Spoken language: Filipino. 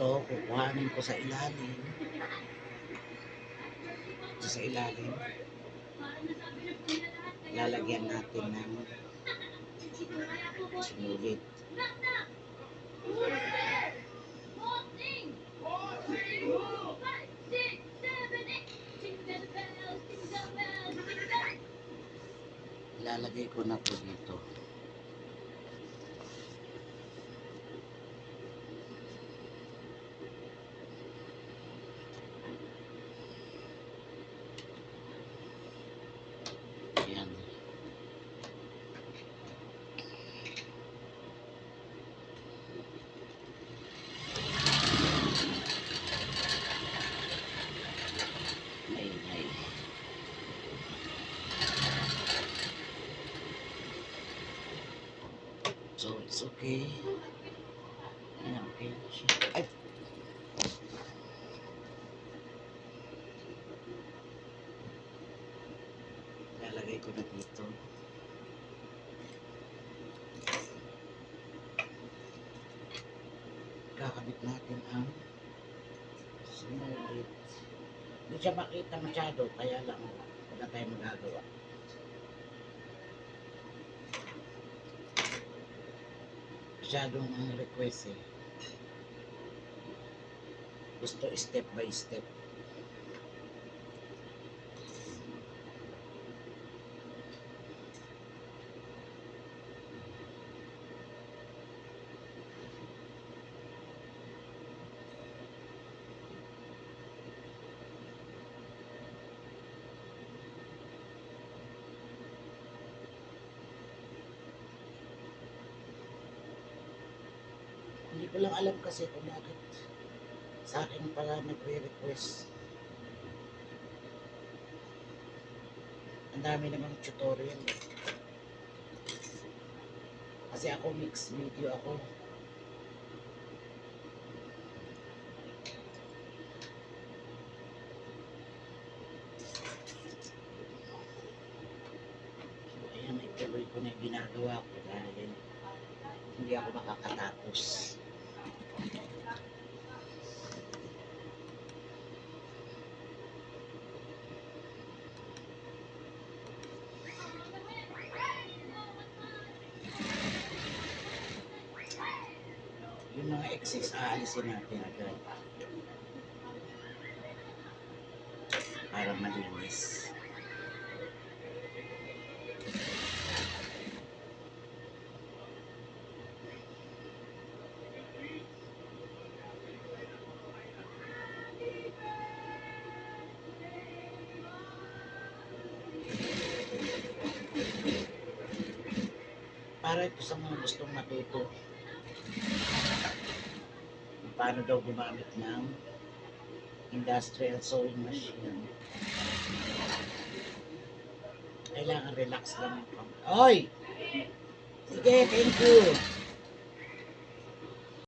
ito, kukuhanin ko sa ilalim. Ito sa ilalim. Lalagyan natin ng sinulit. Ilalagay ko na po dito. Ayan. Maingay. So it's okay. Ayan, okay. Ay! Lalagay ko na dito. Kakabit natin ang sinulit. Hindi siya makita masyado, kaya lang wala tayong magagawa. Masyadong ang request eh. Gusto step by step. Hindi ko lang alam kasi kung bakit sa akin pala nagre-request. Ang dami namang tutorial. Kasi ako mix video ako. Ituloy ko na yung ginagawa ko dahil hindi ako makakatapos. Yung mga excess, aalisin natin agad. Para malinis. Para ito sa mga gustong matuto. Paano daw gumamit ng industrial sewing machine. Kailangan relax lang. Oy! Sige, thank you!